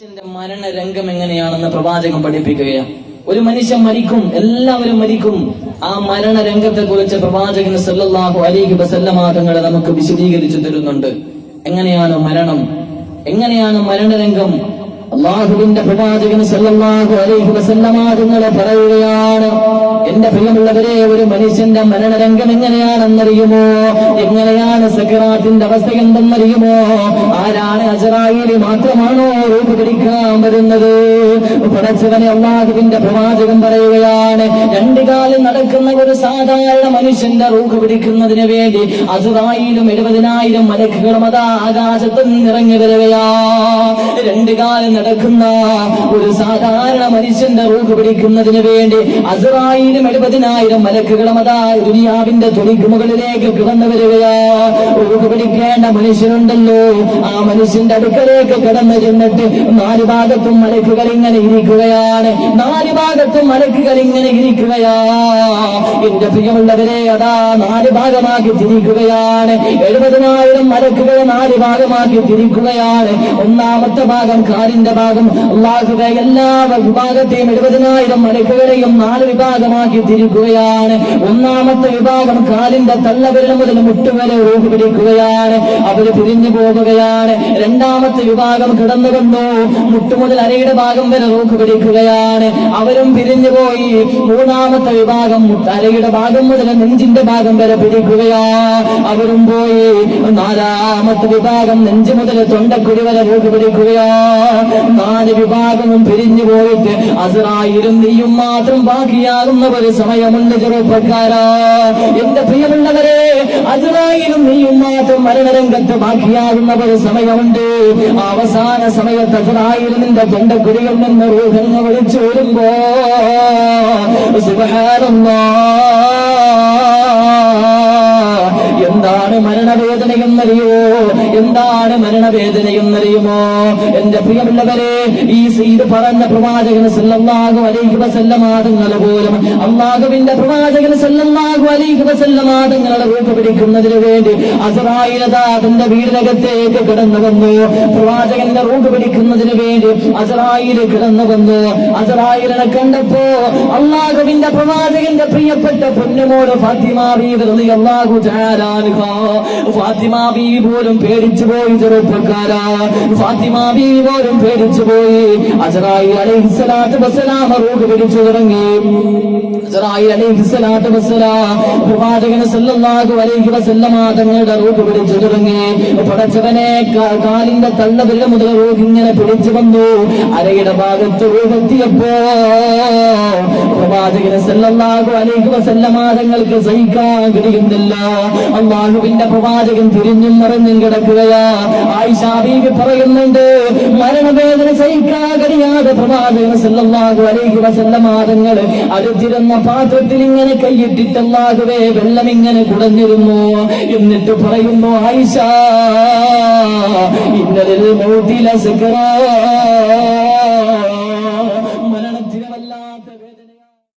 മനുഷ്യന്റെ മരണരംഗം എങ്ങനെയാണെന്ന് പ്രവാചകൻ പഠിപ്പിക്കുകയാണ്. ഒരു മനുഷ്യൻ മരിക്കും എല്ലാവരും മരിക്കും. ആ മരണരംഗത്തെ കുറിച്ച് പ്രവാചകൻ സല്ലല്ലാഹു അലൈഹി വസല്ലമാതങ്ങളെ നമുക്ക് വിശദീകരിച്ചു തരുന്നുണ്ട്. എങ്ങനെയാണ് മരണം? എങ്ങനെയാണ് മരണരംഗം? അള്ളാഹുവിന്റെ പ്രവാചകൻ സല്ലല്ലാഹു അലൈഹി വസല്ലമാതങ്ങളെ പറയുകയാണ് എന്റെ പ്രിയമുള്ളവരെ ഒരു മനുഷ്യന്റെ മരണരംഗം എങ്ങനെയാണെന്നറിയുമോ? എങ്ങനെയാണ് സക്കറാത്തിന്റെ അവസ്ഥ എന്തെന്നറിയുമോ? ആരാണ് അജറായിലി മാത്രമാണോ രൂപ പിടിക്കാൻ വരുന്നത്? പടച്ചവനെ അള്ളാഹുവിന്റെ പ്രവാചകൻ പറയുകയാണ് രണ്ടു കാലിൽ നടക്കുന്ന ഒരു സാധാരണ മനുഷ്യന്റെ റൂഹ് പിടിക്കുന്നതിന് വേണ്ടി അസുറായിലും എഴുപതിനായിരം മലക്കുകളും അതാ ആകാശത്ത് നിറഞ്ഞു വരികയാ. രണ്ടു കാലം നടക്കുന്ന ഒരു സാധാരണ മനുഷ്യന്റെ റൂഹ് പിടിക്കുന്നതിന് വേണ്ടി അസുറായിലും എഴുപതിനായിരം മലക്കുകളും അതാ ദുനിയാവിന്റെ തുണിക്ക് മുകളിലേക്ക് കിടന്നു വരിക റൂഹ് പിടിക്കേണ്ട മനുഷ്യനുണ്ടല്ലോ. ആ മനുഷ്യന്റെ അടുക്കലേക്ക് കടന്നു ചെന്നിട്ട് നാല് ഭാഗത്തും മലക്കുകൾ ഇങ്ങനെ ഇരിക്കുകയാണ്. നാല് ഭാഗത്തും മലക്കുകൾ ഇങ്ങനെ ഇരിക്കുകയാ. എന്റെ പ്രിയമുള്ളവരെ അതാ നാല് ഭാഗമാക്കി തിരിക്കുകയാണ്. എഴുപതിനായിരം മലക്കുകളെ നാല് ഭാഗമാക്കി തിരിക്കുകയാണ്. ഒന്നാമത്തെ ഭാഗം കാലിന്റെ ഭാഗം അള്ളാഹുവെ എല്ലാ വിഭാഗത്തെയും എഴുപതിനായിരം മലക്കുകളെയും നാല് വിഭാഗമാക്കി തിരിക്കുകയാണ്. ഒന്നാമത്തെ വിഭാഗം കാലിന്റെ തള്ളവിരൽ മുതൽ മുട്ടുവരെ റൂഹ് പിടിക്കുകയാണ്. അവർ തിരിഞ്ഞു പോവുകയാണ്. രണ്ടാമത്തെ വിഭാഗം കിടന്നുകൊണ്ടു മുട്ടുമുതൽ അരയുടെ ഭാഗം വരെ റൂഹ് പിടിക്കുകയാണ്. അവരും പിരിഞ്ഞു പോയി. മൂന്നാമത്തെ വിഭാഗം അരയുടെ ഭാഗം മുതൽ നെഞ്ചിന്റെ ഭാഗം വരെ പിടിക്കുകയാ. അവരും പോയി. നാലാമത്തെ വിഭാഗം നെഞ്ച് മുതൽ തൊണ്ടക്കുടി വരെ റൂഹ് പിടിക്കുകയാ നാല് വിഭാഗവും പിരിഞ്ഞു പോയിട്ട് അസറായിരും നീയും മാത്രം ബാക്കിയാകുന്ന ഒരു സമയമുണ്ട് ചെറുപ്പക്കാരാ. എന്റെ പ്രിയമുള്ളവരെ അസറായിരും നീയും മാത്രം മരണരംഗത്ത് ബാക്കിയാകുന്ന ഒരു സമയമുണ്ട്. അവസാന സമയത്ത് അസറായിരും നിന്റെ തൊണ്ടക്കുടിയിൽ നിന്ന് രൂപങ്ങൾ വിളിച്ചു വരുമ്പോ സുബ്ഹാനല്ലാഹ് എന്താണ് മരണവേദനയെന്നറിയുമോ എന്റെ പ്രിയമുള്ളവരെ ഈ സീത് പറഞ്ഞ പ്രവാചകൻ സല്ലല്ലാഹു അലൈഹി വസല്ലമാതങ്ങൾ പോലും അള്ളാഹുവിന്റെ പ്രവാചകൻ സല്ലല്ലാഹു വസല്ലമാതങ്ങളുടെ റൂപ് വേണ്ടി അസറായിലതാ തന്റെ വീടിനകത്തേക്ക് കിടന്നു വന്നു. പ്രവാചകന്റെ റൂപ് പിടിക്കുന്നതിന് വേണ്ടി അസറായിൽ കിടന്നു വന്നു. അസറായിലിനെ കണ്ടപ്പോ അള്ളാഹുവിന്റെ പ്രവാചകന്റെ പ്രിയപ്പെട്ട പൊന്നുമോട് ഫാത്തിമ ബീവി റളിയല്ലാഹു തആല അൻഹ. ഫാത്തിമ ബീവി പോലും പേടിച്ചു പോയി ചെറുപ്പക്കാരാ. ഫാത്തിമാബി പോലും പേടിച്ചു പോയി. അസറായി അലൈഹിസ്സലാത്തു വസ്സലാം റൂഹ് പിടിച്ചു തുടങ്ങി. അസറായി അലൈഹിസ്സലാത്തു വസ്സലാം പ്രവാചകൻ സല്ലല്ലാഹു അലൈഹി വസല്ലമ തങ്ങളുടെ റൂഹ് പിടിച്ചു തുടങ്ങി. പടച്ചവനെ കാലിന്റെ തള്ളവിരൽ മുതൽ റൂഹ് ഇങ്ങനെ പിടിച്ചു വന്നു. അരയുടെ ഭാഗത്ത് റൂപെത്തിയപ്പോ പ്രവാചകന് സല്ലല്ലാഹു അലൈഹി വസല്ലമ തങ്ങൾക്ക് സഹിക്കാൻ കഴിയുന്നില്ല. അള്ളാഹുവിന്റെ പ്രവാചകൻ തിരിഞ്ഞും മറിഞ്ഞും കിടക്കുകയാ. ആയിഷ ബീവി പറയുന്നുണ്ട് മരണവേദന സഹിക്കാൻ കഴിയാതെ പ്രവാചകൻ സല്ലല്ലാഹു അലൈഹി വസല്ലമ തങ്ങൾ അടുത്തിരുന്ന പാത്രത്തിൽ ഇങ്ങനെ കൈയിട്ടിട്ട് അല്ലാഹുവേ വെള്ളം ഇങ്ങനെ കുടഞ്ഞിരുന്നു. എന്നിട്ട് പറയുന്നു ആയിഷ ഇന്നലെ മൗതില സക്കറാ